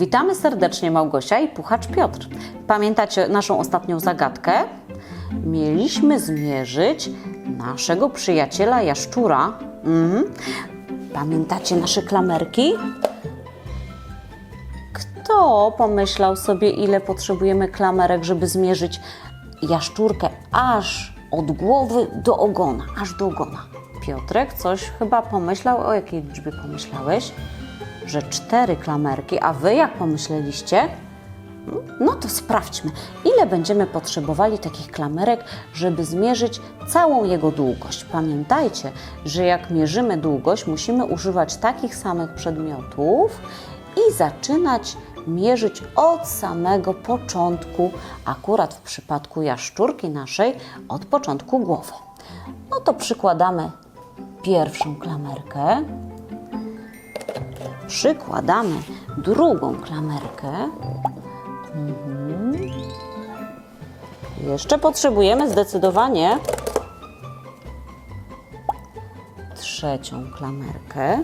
Witamy serdecznie Małgosia i Puchacz Piotr. Pamiętacie naszą ostatnią zagadkę? Mieliśmy zmierzyć naszego przyjaciela jaszczura. Mhm. Pamiętacie nasze klamerki? Kto pomyślał sobie, ile potrzebujemy klamerek, żeby zmierzyć jaszczurkę aż od głowy do ogona, aż do ogona? Piotrek coś chyba pomyślał. O jakiej liczbie pomyślałeś? Że cztery klamerki, a wy jak pomyśleliście? No to sprawdźmy, ile będziemy potrzebowali takich klamerek, żeby zmierzyć całą jego długość. Pamiętajcie, że jak mierzymy długość, musimy używać takich samych przedmiotów i zaczynać mierzyć od samego początku, akurat w przypadku jaszczurki naszej, od początku głowy. No to przykładamy pierwszą klamerkę, przykładamy drugą klamerkę. Jeszcze potrzebujemy zdecydowanie trzecią klamerkę,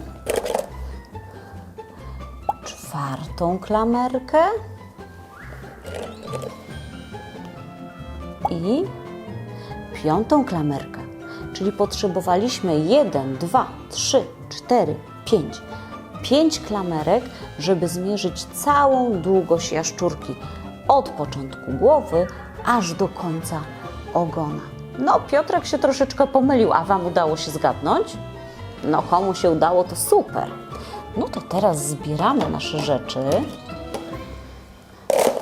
czwartą klamerkę i piątą klamerkę. Czyli potrzebowaliśmy 1, 2, 3, 4, 5. 5 klamerek, żeby zmierzyć całą długość jaszczurki od początku głowy aż do końca ogona. No, Piotrek się troszeczkę pomylił, a Wam udało się zgadnąć? No, komu się udało, to super. No to teraz zbieramy nasze rzeczy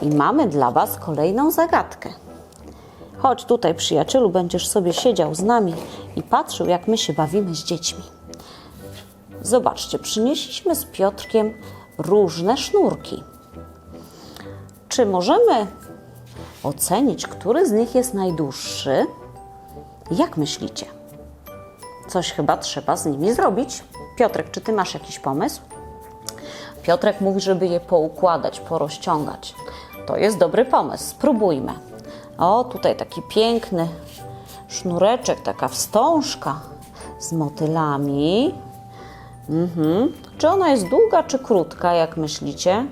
i mamy dla Was kolejną zagadkę. Chodź tutaj, przyjacielu, będziesz sobie siedział z nami i patrzył, jak my się bawimy z dziećmi. Zobaczcie, przynieśliśmy z Piotrkiem różne sznurki. Czy możemy ocenić, który z nich jest najdłuższy? Jak myślicie? Coś chyba trzeba z nimi zrobić. Piotrek, czy ty masz jakiś pomysł? Piotrek mówi, żeby je poukładać, porozciągać. To jest dobry pomysł, spróbujmy. O, tutaj taki piękny sznureczek, taka wstążka z motylami. Mhm. Czy ona jest długa czy krótka, jak myślicie?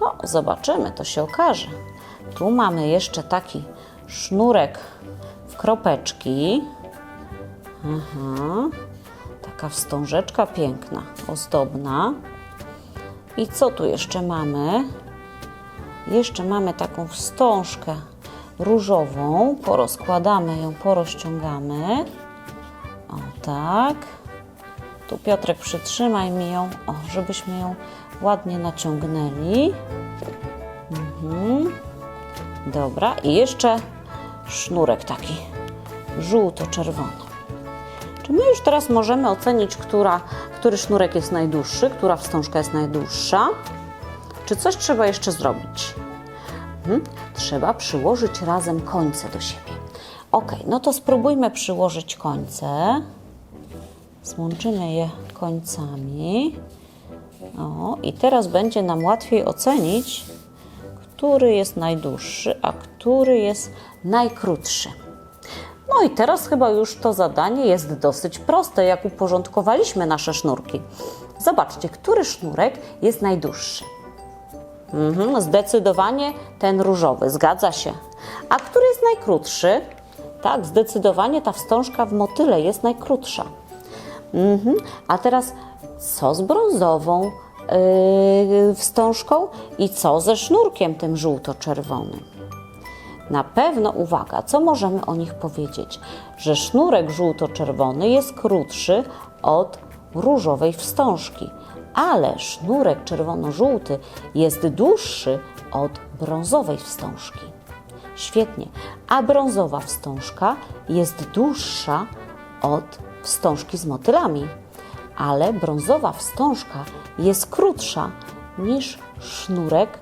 No, zobaczymy, to się okaże. Tu mamy jeszcze taki sznurek w kropeczki. Aha. Taka wstążeczka piękna, ozdobna. I co tu jeszcze mamy? Jeszcze mamy taką wstążkę różową. Porozkładamy ją, porozciągamy. O tak. Tu Piotrek przytrzymaj mi ją, o, żebyśmy ją ładnie naciągnęli. Mhm. Dobra, i jeszcze sznurek taki żółto-czerwony. Czy my już teraz możemy ocenić, która, który sznurek jest najdłuższy, która wstążka jest najdłuższa? Czy coś trzeba jeszcze zrobić? Mhm. Trzeba przyłożyć razem końce do siebie. Ok, no to spróbujmy przyłożyć końce. Złączymy je końcami. O, i teraz będzie nam łatwiej ocenić, który jest najdłuższy, a który jest najkrótszy. No i teraz chyba już to zadanie jest dosyć proste, jak uporządkowaliśmy nasze sznurki. Zobaczcie, który sznurek jest najdłuższy. Mhm, zdecydowanie ten różowy, zgadza się. A który jest najkrótszy? Tak, zdecydowanie ta wstążka w motyle jest najkrótsza. Mhm. A teraz co z brązową yy, wstążką i co ze sznurkiem tym żółto-czerwonym? Na pewno, uwaga, co możemy o nich powiedzieć? Że sznurek żółto-czerwony jest krótszy od różowej wstążki, ale sznurek czerwono-żółty jest dłuższy od brązowej wstążki. Świetnie, a brązowa wstążka jest dłuższa od wstążki z motylami, ale brązowa wstążka jest krótsza niż sznurek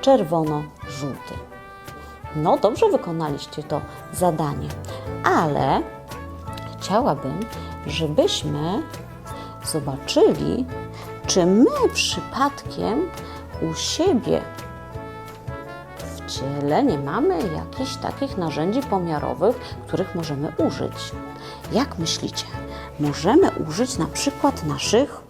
czerwono-żółty. No, dobrze wykonaliście to zadanie, ale chciałabym, żebyśmy zobaczyli, czy my przypadkiem u siebie w ciele nie mamy jakichś takich narzędzi pomiarowych, których możemy użyć. Jak myślicie? Możemy użyć na przykład naszych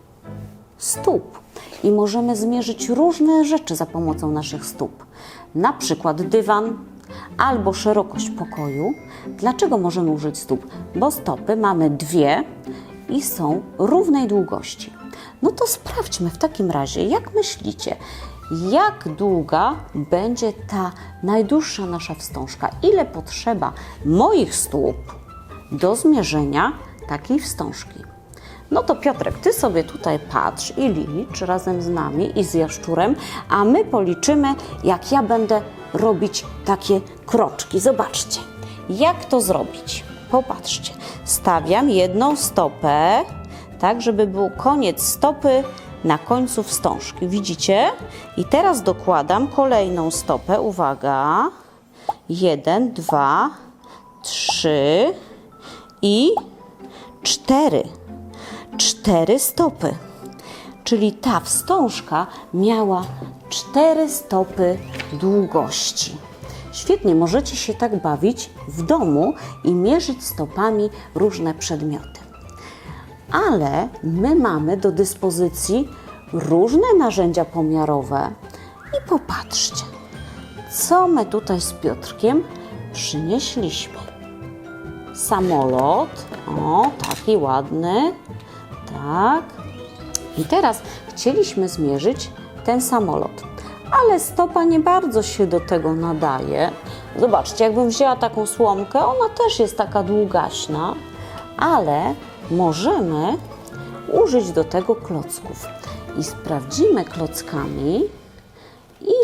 stóp. i możemy zmierzyć różne rzeczy za pomocą naszych stóp. Na przykład dywan albo szerokość pokoju. Dlaczego możemy użyć stóp? Bo stopy mamy dwie i są równej długości. No to sprawdźmy w takim razie, jak myślicie, jak długa będzie ta najdłuższa nasza wstążka? Ile potrzeba moich stóp do zmierzenia takiej wstążki? No to Piotrek, ty sobie tutaj patrz i licz razem z nami i z jaszczurem, a my policzymy, jak ja będę robić takie kroczki. Zobaczcie, jak to zrobić. Popatrzcie, stawiam jedną stopę, tak żeby był koniec stopy na końcu wstążki. Widzicie? I teraz dokładam kolejną stopę. Uwaga. Jeden, dwa, trzy i cztery. Cztery stopy. Czyli ta wstążka miała cztery stopy długości. Świetnie, możecie się tak bawić w domu i mierzyć stopami różne przedmioty ale my mamy do dyspozycji różne narzędzia pomiarowe. I popatrzcie, co my tutaj z Piotrkiem przynieśliśmy. Samolot, o, taki ładny, tak. I teraz chcieliśmy zmierzyć ten samolot, ale stopa nie bardzo się do tego nadaje. Zobaczcie, jakbym wzięła taką słomkę, ona też jest taka długaśna, ale możemy użyć do tego klocków. I sprawdzimy klockami,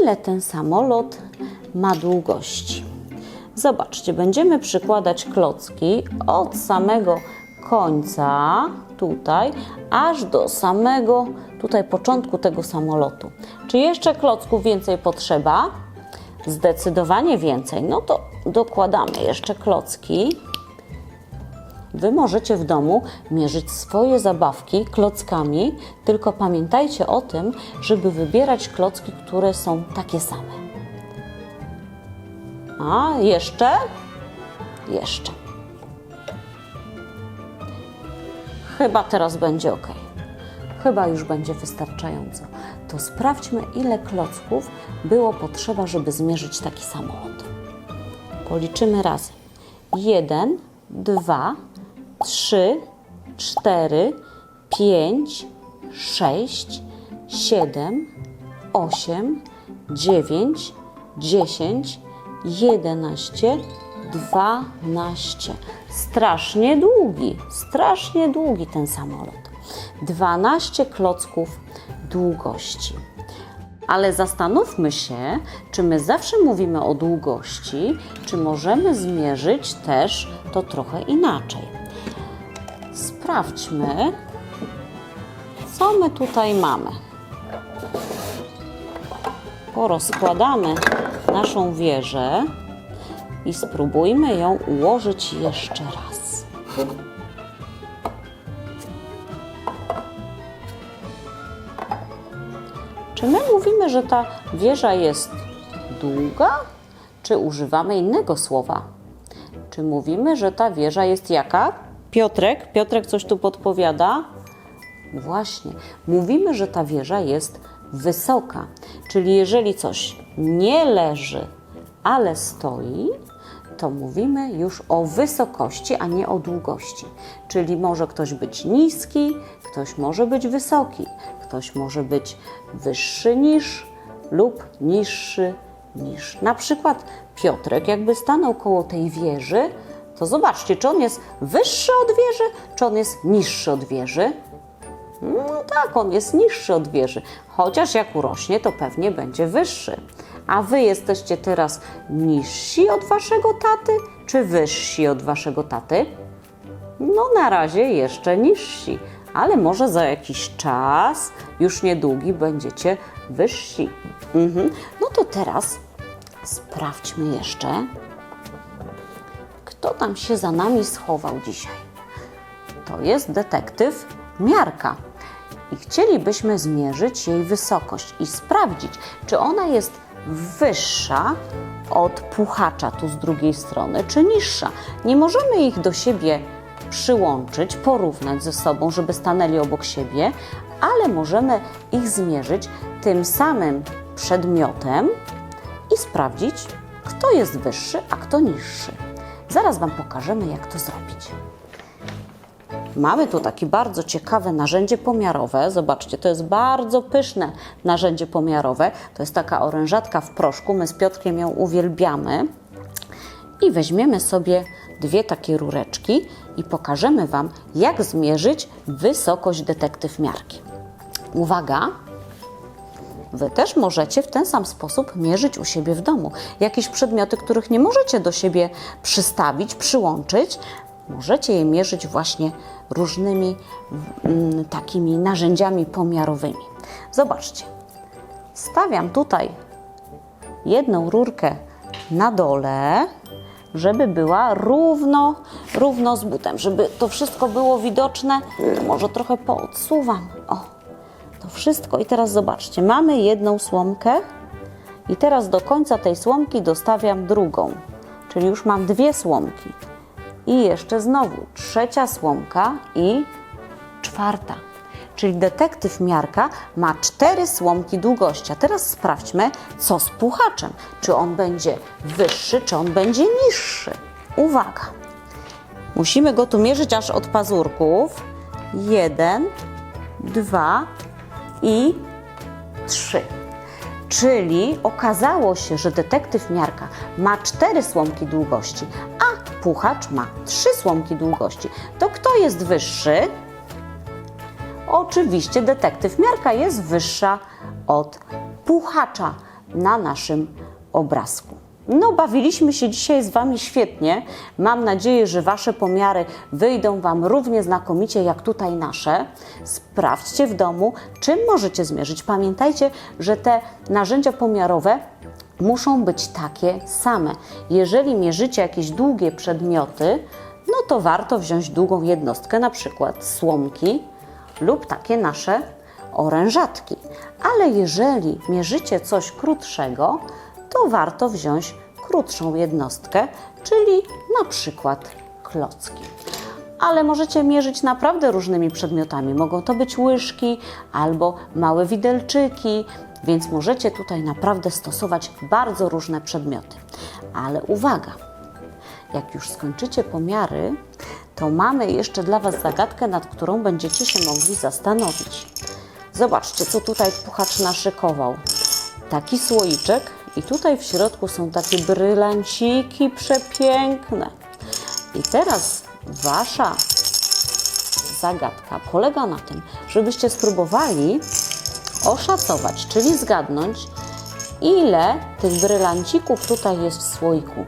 ile ten samolot ma długości. Zobaczcie, będziemy przykładać klocki od samego końca, tutaj, aż do samego tutaj początku tego samolotu. Czy jeszcze klocków więcej potrzeba? Zdecydowanie więcej. No to dokładamy jeszcze klocki. Wy możecie w domu mierzyć swoje zabawki klockami, tylko pamiętajcie o tym, żeby wybierać klocki, które są takie same. A, jeszcze? Jeszcze. Chyba teraz będzie ok. Chyba już będzie wystarczająco. To sprawdźmy, ile klocków było potrzeba, żeby zmierzyć taki samolot. Policzymy razem. Jeden, dwa, trzy, cztery, pięć, sześć, siedem, osiem, dziewięć, dziesięć, jedenaście, dwanaście. Strasznie długi, strasznie długi ten samolot. 12 klocków długości. Ale zastanówmy się, czy my zawsze mówimy o długości, czy możemy zmierzyć też to trochę inaczej. Sprawdźmy, co my tutaj mamy. Porozkładamy naszą wieżę i spróbujmy ją ułożyć jeszcze raz. Czy my mówimy, że ta wieża jest długa, czy używamy innego słowa? Czy mówimy, że ta wieża jest jaka? Piotrek, Piotrek coś tu podpowiada. Właśnie, mówimy, że ta wieża jest wysoka. Czyli jeżeli coś nie leży, ale stoi, to mówimy już o wysokości, a nie o długości. Czyli może ktoś być niski, ktoś może być wysoki, ktoś może być wyższy niż lub niższy niż. Na przykład Piotrek, jakby stanął koło tej wieży, to zobaczcie, czy on jest wyższy od wieży, czy on jest niższy od wieży. No tak, on jest niższy od wieży, chociaż jak urośnie, to pewnie będzie wyższy. A wy jesteście teraz niżsi od waszego taty, czy wyżsi od waszego taty? No na razie jeszcze niżsi, ale może za jakiś czas, już niedługi, będziecie wyżsi. Mhm. No to teraz sprawdźmy jeszcze, kto tam się za nami schował dzisiaj. To jest detektyw Miarka. I chcielibyśmy zmierzyć jej wysokość i sprawdzić, czy ona jest wyższa od puchacza tu z drugiej strony, czy niższa. Nie możemy ich do siebie przyłączyć, porównać ze sobą, żeby stanęli obok siebie, ale możemy ich zmierzyć tym samym przedmiotem i sprawdzić, kto jest wyższy, a kto niższy. Zaraz Wam pokażemy, jak to zrobić. Mamy tu takie bardzo ciekawe narzędzie pomiarowe. Zobaczcie, to jest bardzo pyszne narzędzie pomiarowe. To jest taka orężatka w proszku. My z Piotrkiem ją uwielbiamy. I weźmiemy sobie dwie takie rureczki i pokażemy Wam, jak zmierzyć wysokość detektyw miarki. Uwaga! Wy też możecie w ten sam sposób mierzyć u siebie w domu. Jakieś przedmioty, których nie możecie do siebie przystawić, przyłączyć, możecie je mierzyć właśnie różnymi mm, takimi narzędziami pomiarowymi. Zobaczcie, stawiam tutaj jedną rurkę na dole, żeby była równo, równo z butem, żeby to wszystko było widoczne. Może trochę poodsuwam. O, to wszystko. I teraz zobaczcie, mamy jedną słomkę i teraz do końca tej słomki dostawiam drugą, czyli już mam dwie słomki. I jeszcze znowu trzecia słomka i czwarta. Czyli detektyw miarka ma cztery słomki długości. A teraz sprawdźmy, co z puchaczem. Czy on będzie wyższy, czy on będzie niższy. Uwaga! Musimy go tu mierzyć aż od pazurków. Jeden, dwa i trzy. Czyli okazało się, że detektyw miarka ma cztery słomki długości, puchacz ma trzy słomki długości. To kto jest wyższy? Oczywiście detektyw miarka jest wyższa od puchacza na naszym obrazku. No, bawiliśmy się dzisiaj z Wami świetnie. Mam nadzieję, że Wasze pomiary wyjdą Wam równie znakomicie jak tutaj nasze. Sprawdźcie w domu, czym możecie zmierzyć. Pamiętajcie, że te narzędzia pomiarowe muszą być takie same. Jeżeli mierzycie jakieś długie przedmioty, no to warto wziąć długą jednostkę, na przykład słomki lub takie nasze orężatki. Ale jeżeli mierzycie coś krótszego, to warto wziąć krótszą jednostkę, czyli na przykład klocki. Ale możecie mierzyć naprawdę różnymi przedmiotami. Mogą to być łyżki albo małe widelczyki, więc możecie tutaj naprawdę stosować bardzo różne przedmioty. Ale uwaga! Jak już skończycie pomiary, to mamy jeszcze dla Was zagadkę, nad którą będziecie się mogli zastanowić. Zobaczcie, co tutaj puchacz naszykował. Taki słoiczek i tutaj w środku są takie brylanciki przepiękne. I teraz Wasza zagadka polega na tym, żebyście spróbowali oszacować, czyli zgadnąć, ile tych brylancików tutaj jest w słoiku.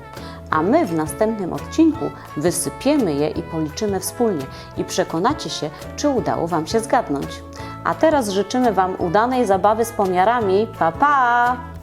A my w następnym odcinku wysypiemy je i policzymy wspólnie i przekonacie się, czy udało Wam się zgadnąć. A teraz życzymy Wam udanej zabawy z pomiarami. Pa, pa!